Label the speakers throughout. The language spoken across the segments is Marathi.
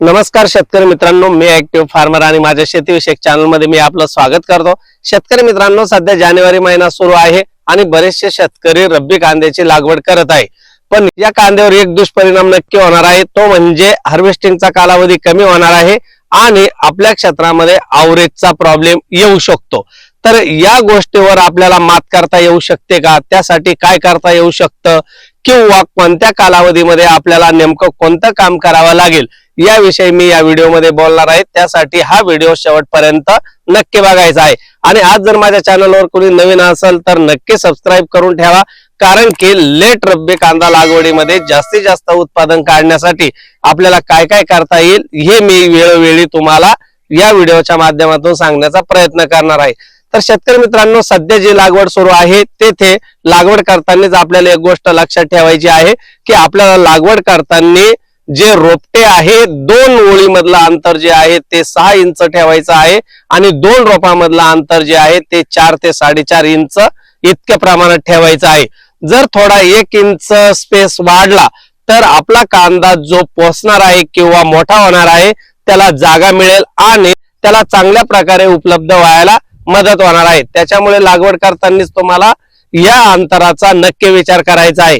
Speaker 1: नमस्कार शेतकरी मित्रांनो मी ऍक्टिव्ह फार्मर आणि माझ्या शेतीविषयक चॅनलमध्ये मी आपलं स्वागत करतो. शेतकरी मित्रांनो सध्या जानेवारी महिना सुरू आहे आणि बरेचसे शेतकरी रब्बी कांद्याची लागवड करत आहे. पण या कांद्यावर एक दुष्परिणाम नक्की होणार आहे. तो म्हणजे हार्वेस्टिंगचा कालावधी कमी होणार आहे आणि आपल्या क्षेत्रामध्ये आवरेजचा प्रॉब्लेम येऊ शकतो. तर या गोष्टीवर आपल्याला मात करता येऊ शकते का? त्यासाठी काय करता येऊ शकतं? किंवा कोणत्या कालावधीमध्ये आपल्याला नेमकं कोणतं काम करावं लागेल? याविषयी मी या व्हिडिओमध्ये बोलणार आहे. त्यासाठी हा व्हिडिओ शेवटपर्यंत नक्की बघायचा आहे. आणि आज जर माझ्या चॅनलवर कोणी नवीन असेल तर नक्की सबस्क्राईब करून ठेवा. कारण की लेट रब्बी कांदा लागवडीमध्ये जास्तीत जास्त उत्पादन काढण्यासाठी आपल्याला काय काय करता येईल हे मी वेळोवेळी तुम्हाला या व्हिडिओच्या माध्यमातून सांगण्याचा प्रयत्न करणार आहे. तर शेतकरी मित्रांनो सध्या जी लागवड सुरू आहे तेथे लागवड करतानाच आपल्याला एक गोष्ट लक्षात ठेवायची आहे की आपल्याला लागवड करताना जे रोपटे आहे दोन ओळीमधलं अंतर जे आहे ते सहा इंच ठेवायचं आहे आणि दोन रोपामधलं अंतर जे आहे ते चार ते साडेचार इंच इतक्या प्रमाणात ठेवायचं आहे. जर थोडा एक इंच स्पेस वाढला तर आपला कांदा जो पोचणार आहे किंवा मोठा होणार आहे त्याला जागा मिळेल आणि त्याला चांगल्या प्रकारे उपलब्ध व्हायला मदत होणार आहे. त्याच्यामुळे लागवड करतानाच तुम्हाला या अंतराचा नक्की विचार करायचा आहे.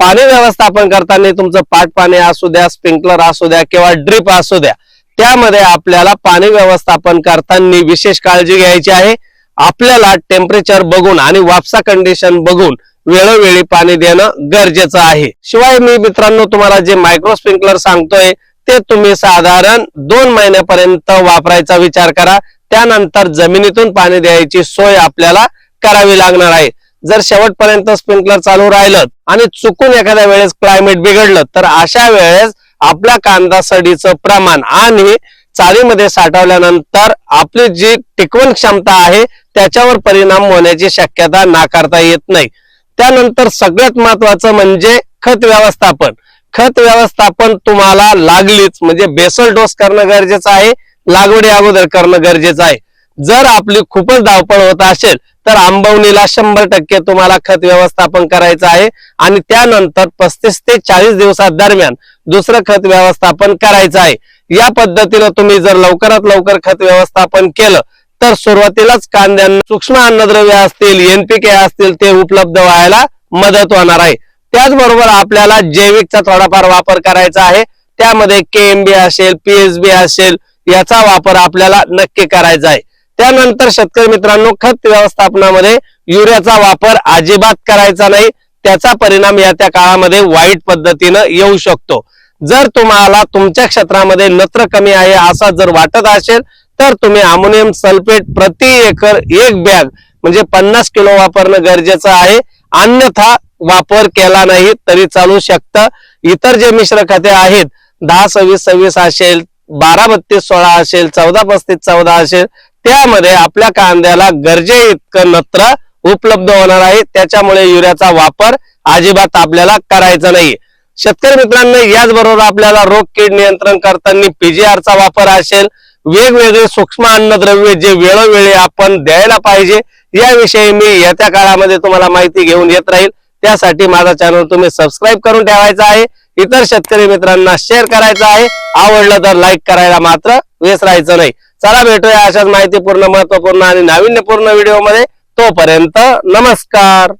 Speaker 1: पाणी व्यवस्थापन करताना तुमचं पाट पाणी असू द्या स्प्रिंकलर असू द्या किंवा ड्रिप असू द्या त्यामध्ये आपल्याला पाणी व्यवस्थापन करताना विशेष काळजी घ्यायची आहे. आपल्याला टेम्परेचर बघून आणि वापसा कंडिशन बघून वेळोवेळी पाणी देणं गरजेचं आहे. शिवाय मी मित्रांनो तुम्हाला जे मायक्रो स्प्रिंकलर सांगतोय ते तुम्ही साधारण दोन महिन्यापर्यंत वापरायचा विचार करा. त्यानंतर जमिनीतून पाणी द्यायची सोय आपल्याला करावी लागणार आहे. जर शेवटपर्यंत स्प्रिंकलर चालू राहिलं आणि चुकून एखाद्या वेळेस क्लायमेट बिघडलं तर अशा वेळेस आपल्या कांदा सडीचं प्रमाण आणि चाळीमध्ये साठवल्यानंतर आपली जी टिकवण क्षमता आहे त्याच्यावर परिणाम होण्याची शक्यता नाकारता येत नाही. त्यानंतर सगळ्यात महत्वाचं म्हणजे खत व्यवस्थापन. खत व्यवस्थापन तुम्हाला लागलीच म्हणजे बेसल डोस करणं गरजेचं आहे लागवडी अगोदर करणं गरजेचं आहे. जर आपली खूपच धावपळ होत असेल तर आंबवणीला शंभर टक्के तुम्हाला खत व्यवस्थापन करायचं आहे आणि त्यानंतर पस्तीस ते चाळीस दिवसात दरम्यान दुसरं खत व्यवस्थापन करायचं आहे. या पद्धतीनं तुम्ही जर लवकरात लवकर खत व्यवस्थापन केलं तर सुरुवातीलाच कांद्यांना सूक्ष्म अन्नद्रव्य असतील एनपीके असतील ते उपलब्ध व्हायला मदत होणार आहे. त्याचबरोबर आपल्याला जैविकचा थोडाफार वापर करायचा आहे. त्यामध्ये केएमबी असेल पीएसबी असेल याचा वापर आपल्याला नक्की करायचा आहे. त्यानंतर शेतकरी मित्रांनो खत व्यवस्थापनामध्ये युरियाचा वापर अजिबात करायचा नाही. त्याचा परिणाम या त्या काळामध्ये वाईट पद्धतीनं येऊ शकतो. जर तुम्हाला तुमच्या क्षेत्रामध्ये नत्र कमी आहे असा जर वाटत असेल तर तुम्ही अमोनियम सल्फेट प्रति एकर एक बॅग म्हणजे पन्नास किलो वापरणं गरजेचं आहे. अन्यथा वापर केला नाही तरी चालू शकतं. इतर जे मिश्र खते आहेत दहा सव्वीस सव्वीस असेल बारा बत्तीस सोळा असेल चौदा पस्तीस चौदा असेल त्यामध्ये आपल्या कांद्याला गरजे इतकं नत्र उपलब्ध होणार आहे. त्याच्यामुळे युरियाचा वापर अजिबात आपल्याला करायचा नाही. शेतकरी मित्रांनो याचबरोबर आपल्याला रोग कीड नियंत्रण करताना पीजीआरचा चा वापर असेल. वेगवेगळे सूक्ष्म अन्नद्रव्य जे वेळोवेळी आपण द्यायला पाहिजे याविषयी मी येत्या काळामध्ये तुम्हाला माहिती घेऊन येत राहील. त्यासाठी माझा चॅनल तुम्ही सबस्क्राईब करून ठेवायचा आहे. इतर शेतकरी मित्रांना शेअर करायचा आहे. आवडलं तर लाईक करायला मात्र विसरायचं नाही. चला भेटूया अशाच माहितीपूर्ण महत्त्वपूर्ण आणि नाविन्यपूर्ण व्हिडिओमध्ये. तोपर्यंत नमस्कार.